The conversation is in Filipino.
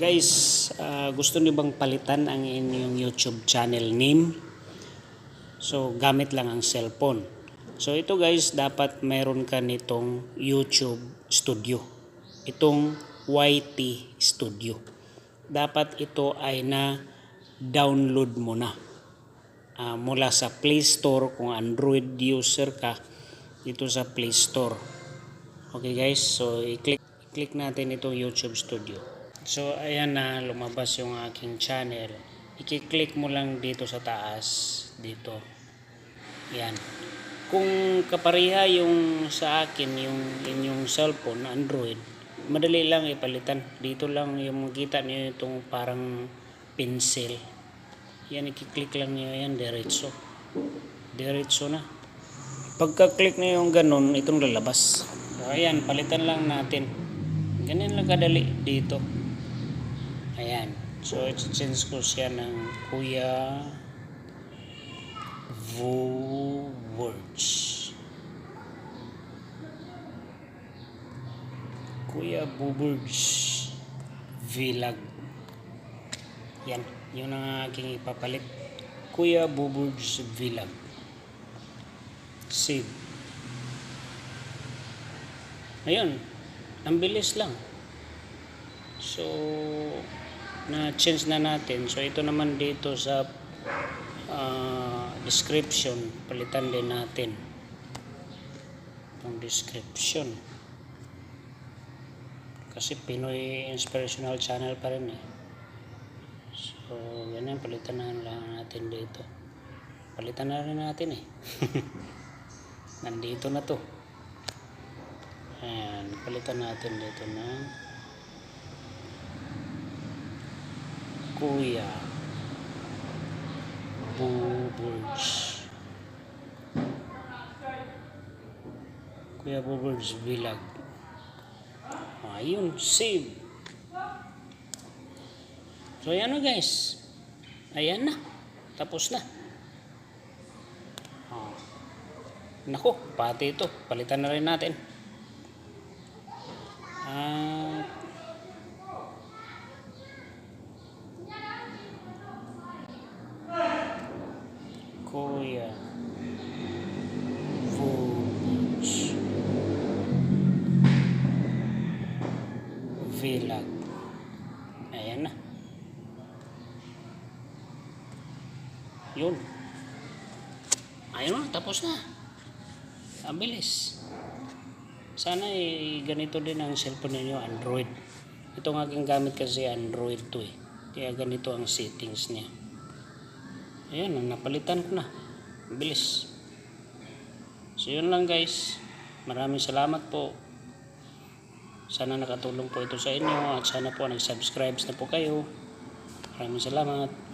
Guys, ah, gusto niyo bang palitan ang inyong YouTube channel name? So, gamit lang ang cellphone. So, ito guys, dapat meron ka nitong YouTube Studio. Itong YT Studio. Dapat ito ay na download mo na ah, mula sa Play Store kung Android user ka dito sa Play Store. Okay guys, so i-click i-click natin itong YouTube Studio. So ayan na lumabas yung aking channel. I-click mo lang dito sa taas dito. Yan. Kung kapareha yung sa akin yung inyong cellphone Android, madali lang ipalitan. Dito lang yung makita niyo itong parang pencil. Yan i-click lang niyo yan diretso. Diretso na. Pagka-click na yung ganun, itong lalabas. So, ayan, palitan lang natin. Ganyan lang kadali dito. Ayan. So, i-change ko siya ng Kuya Vu Words. Kuya Buburds Vlog. Yan. Yun ang aking ipapalit. Kuya Buburds Vlog. Save. Ayun. Ang bilis lang. So, na-change na natin. So, ito naman dito sa ah, description. Palitan din natin. Itong description. Kasi Pinoy Inspirational Channel pa rin eh. So, ganyan. Palitan na lang natin dito. Palitan na rin natin eh. Nandito na to. Ayan, palitan natin dito ng Kuya Bubbles. Kuya Bubbles Vlog. Ayun, save. So, ayan na guys. Ayan na. Tapos na. Oh. Nako, pati ito. Palitan na rin natin. Kuya. Vlogs. Vlog. Ayan na. Yun. Ayun na, tapos na. Ang bilis. Sana eh, ganito din ang cellphone ninyo, Android. Ito ang aking gamit kasi Android to eh. Kaya ganito ang settings niya. Ayan, ang napalitan ko na. Bilis. So yun lang guys. Maraming salamat po. Sana nakatulong po ito sa inyo at sana po nag-subscribe na po kayo. Maraming salamat.